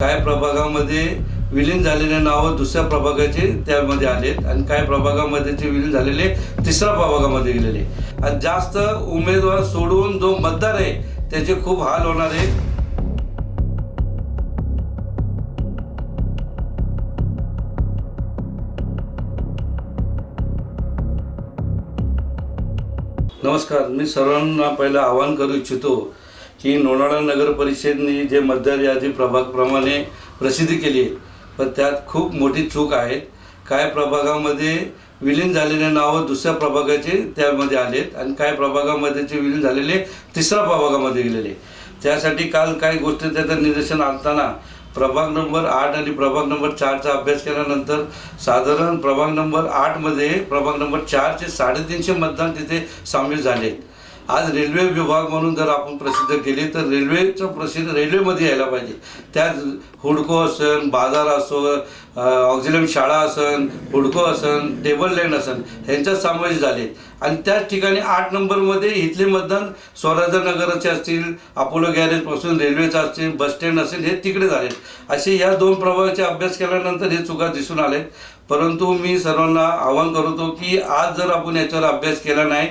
काय प्रभागामध्ये विलीन झालेले नावं दुसऱ्या प्रभागाचे त्यामध्ये आलेत आणि काय प्रभागामध्ये जे विलीन झालेले तिसऱ्या प्रभागामध्ये गेलेले. आणि जास्त उमेदवार सोडून जो मतदार आहे त्याचे खूप हाल होणार आहे. नमस्कार मी सर्वांना पहिलं आवाहन करू इच्छितो की लोणावळा नगर परिषदेने जे मतदार यादी प्रभागप्रमाणे प्रसिद्धी केली आहे पण त्यात खूप मोठी चूक आहे. काय प्रभागामध्ये विलीन झालेले नावं दुसऱ्या प्रभागाचे त्यामध्ये आलेत आणि काय प्रभागामध्ये जे विलीन झालेले तिसऱ्या प्रभागामध्ये गेलेले. त्यासाठी काल काही गोष्टी त्याचं निदर्शन आणताना प्रभाग नंबर आठ आणि प्रभाग नंबर चारचा अभ्यास केल्यानंतर साधारण प्रभाग नंबर आठमध्ये प्रभाग नंबर चारचे साडेतीनशे मतदान तिथे सामील झाले. आज रेल्वे विभाग म्हणून जर आपण प्रसिद्ध केली तर रेल्वेचं प्रसिद्ध रेल्वेमध्ये यायला पाहिजे. त्यात हुडको असन बाजार असो ऑक्झिलरी शाळा असन हुडको असन टेबल लँड असन ह्यांचा समावेश झाले आणि त्याच ठिकाणी आठ नंबरमध्ये इथले मतदान स्वराज्यनगरचे असतील अपोलो गॅरेजपासून रेल्वेचं असतील बस स्टँड असेल हे तिकडे झाले असे या दोन प्रभागाचे अभ्यास केल्यानंतर हे चुका दिसून आले परंतु मी सर्वांना आवाहन करतो की आज जर आपण याच्यावर अभ्यास केला नाही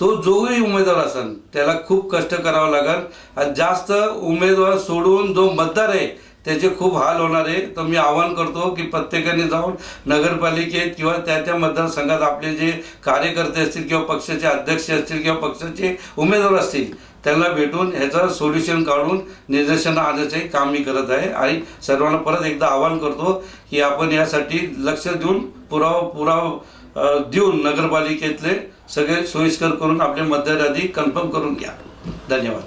तो जोही उमेदवार असेल त्याला खूप कष्ट करावं लागेल. आणि जास्त उमेदवार सोडून जो मतदार आहे त्याचे खूप हाल होणार आहे. तर मी आवाहन करतो की प्रत्येकाने जाऊन नगरपालिकेत किंवा त्या त्या मतदारसंघात आपले जे कार्यकर्ते असतील किंवा पक्षाचे अध्यक्ष असतील किंवा पक्षाचे उमेदवार असतील त्यांना भेटून ह्याचं सोल्युशन काढून निदर्शनं आणण्याचे काम मी करत आहे. आणि सर्वांना परत एकदा आवाहन करतो की आपण यासाठी लक्ष देऊन पुरावा पुरावा देऊन नगरपालिकेतले सगळे सोयीस्कर करून आपले मतदार यादी कन्फर्म करून घ्या. धन्यवाद.